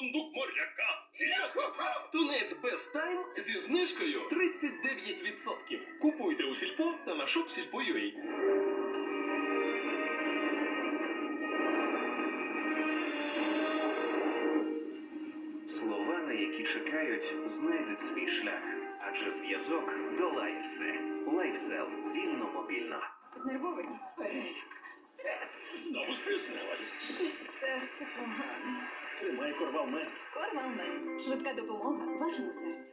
сундук моряка. Тунець без тайм зі знижкою 39%. Купуйте у сільпо та на shopsilpo.ua. Слова, на які чекають, знайдуть свій шлях, адже зв'язок долає все. Лайфсел вільно мобільно. Знервованість, переляк, стрес, Знову стиснилась. щось серце погане. Тримай корвалмент. Кормалмент. Швидка допомога вашому серцю.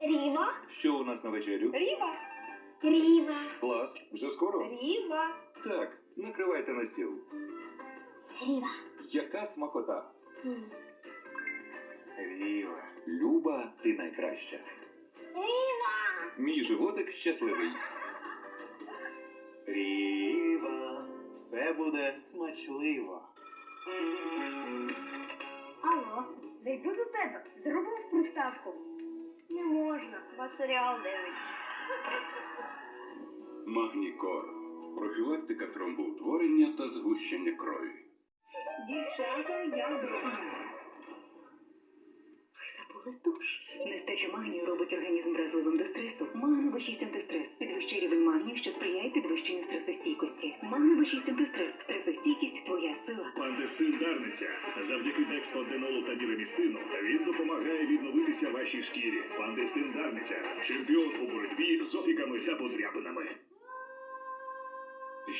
Ріва, Що у нас на вечерю? Ріва! Ріва, Клас, вже скоро? Ріва! Так, накривайте на стіл. Ріва. Яка смакота? Віва. Люба, ти найкраща. Ріва. Мій животик щасливий. Ріва. Все буде смачливо. Алло, зайду до тебе. Зробив приставку. Не можна, вас серіал дивиться. Магнікор. Профілактика тромбоутворення та згущення крові. Дівчата, я вдома. Ви забули душ. Нестача магнію робить організм вразливим до стресу. Магне 6 антистрес магнію, що сприяє підвищенню стресостійкості. Магне 6 антистрес. Стресостійкість твоя сила. Пандестин Дарниця. Завдяки дексфоденолу та мірамістину він допомагає відновитися вашій шкірі. Пандестин Дарниця. Чемпіон у боротьбі з опіками та подряпинами.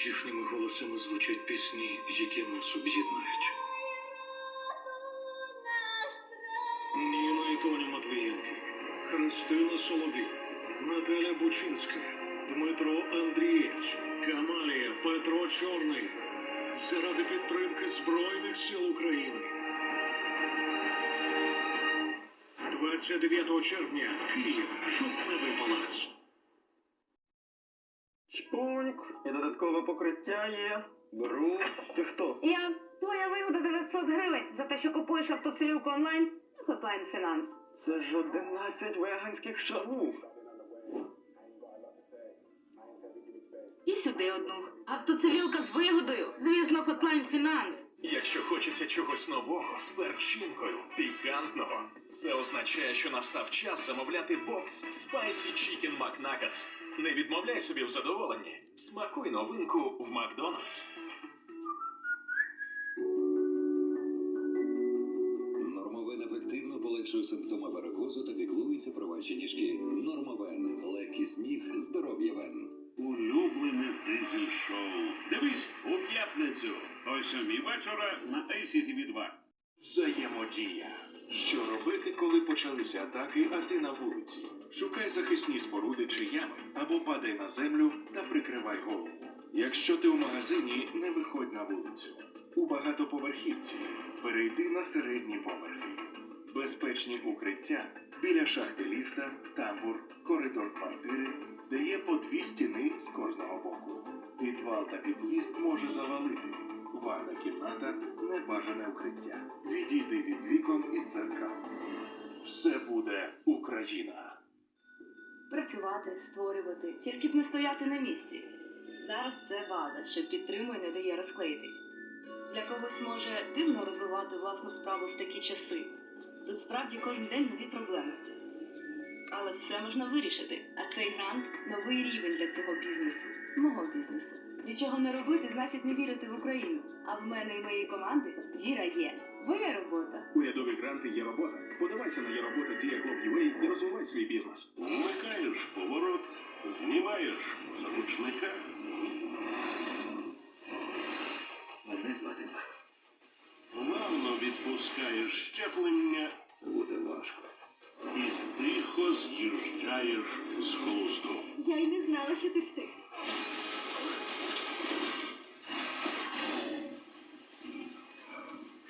Їхніми голосами звучать пісні, які нас об'єднають. Ніна і Тоня Матвієнки, Христина Соловій, Наталя Бучинська, Дмитро Андрієць, Камалія Петро Чорний. Заради підтримки Збройних сил України. 29 червня Київ, Жовтневий палац. Шпуньк, і додаткове покриття є. Беру. Ти хто? Я твоя вигода 900 гривень за те, що купуєш автоцивілку онлайн. Hotline Finance. Це ж 11 веганських шагів. Сюди одну. Автоцивілка з вигодою. Звісно, Hotline Finance. Якщо хочеться чогось нового з перчинкою, пікантного, це означає, що настав час замовляти бокс Spicy Chicken McNuggets. Не відмовляй собі в задоволенні. Смакуй новинку в Макдональдс. Нормовен ефективно полегшує симптоми варикозу та піклується про ваші ніжки. Нормовен. Легкість ніг, здоров'я вен. Дивись у п'ятницю. О сьомій вечора на ICTV 2. Взаємодія. Що робити, коли почалися атаки, а ти на вулиці? Шукай захисні споруди чи ями або падай на землю та прикривай голову. Якщо ти у магазині, не виходь на вулицю. У багатоповерхівці перейди на середні поверхи. Безпечні укриття біля шахти ліфта, тамбур, коридор квартири, де є по дві стіни з кожного боку. Підвал та під'їзд може завалити. Ванна кімната небажане укриття. Відійди від вікон і дзеркал. Все буде Україна. Працювати, створювати, тільки б не стояти на місці. Зараз це база, що підтримує, не дає розклеїтись. Для когось може дивно розвивати власну справу в такі часи. Тут справді кожен день нові проблеми. Але все можна вирішити, а цей грант новий рівень для цього бізнесу, мого бізнесу. Нічого не робити, значить не вірити в Україну. А в мене і моєї команди віра є. Бо є робота. Урядові гранти є робота. Подавайся на є робота і розвивай свій бізнес. Вмикаєш поворот, знімаєш заручника. Мене звати Бат. Плавно відпускаєш щеплення тихо з глузду. Я й не знала, що ти псих.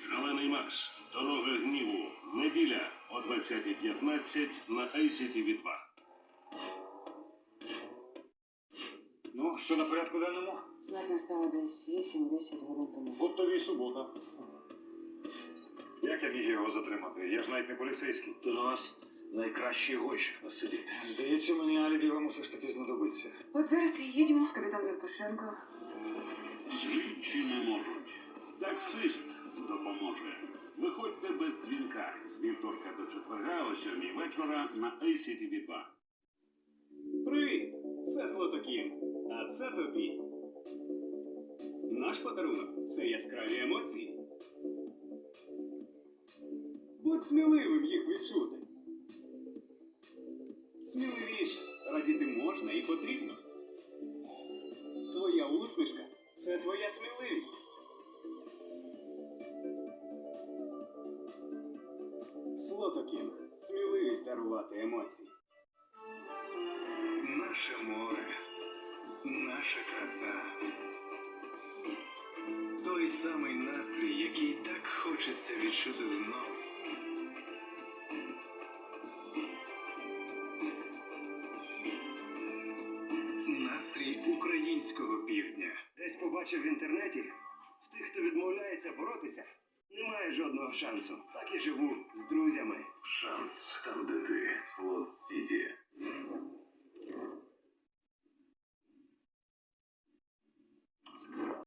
Шалений Макс. Дорога гніву. Неділя о 20.15 на ICTV 2. Ну, що на порядку денному? Смерть настала десь 8-10 годин тому. От тобі й субота. Як я міг його затримати? Я ж навіть не поліцейський. Ти у нас найкращий гонщик на селі. Здається, мені алібі вам усе ж таки знадобиться. Операти, їдемо. Капітан Євтушенко. Слідчі не можуть. Таксист допоможе. Виходьте без дзвінка з вівторка до четверга о сьомій вечора на ACTV 2. Привіт! Це Злотокін. А це тобі. Наш подарунок це яскраві емоції. Будь сміливим їх відчути. Сміливіше. Радіти можна і потрібно. Твоя усмішка це твоя сміливість. Слотокінг. Сміливість дарувати емоції. Наше море, наша краса. Той самий настрій, який так хочеться відчути знову. Настрій українського півдня. Десь побачив в інтернеті, в тих, хто відмовляється боротися, немає жодного шансу. Так і живу з друзями. Шанс там, де ти. Слот Сіті.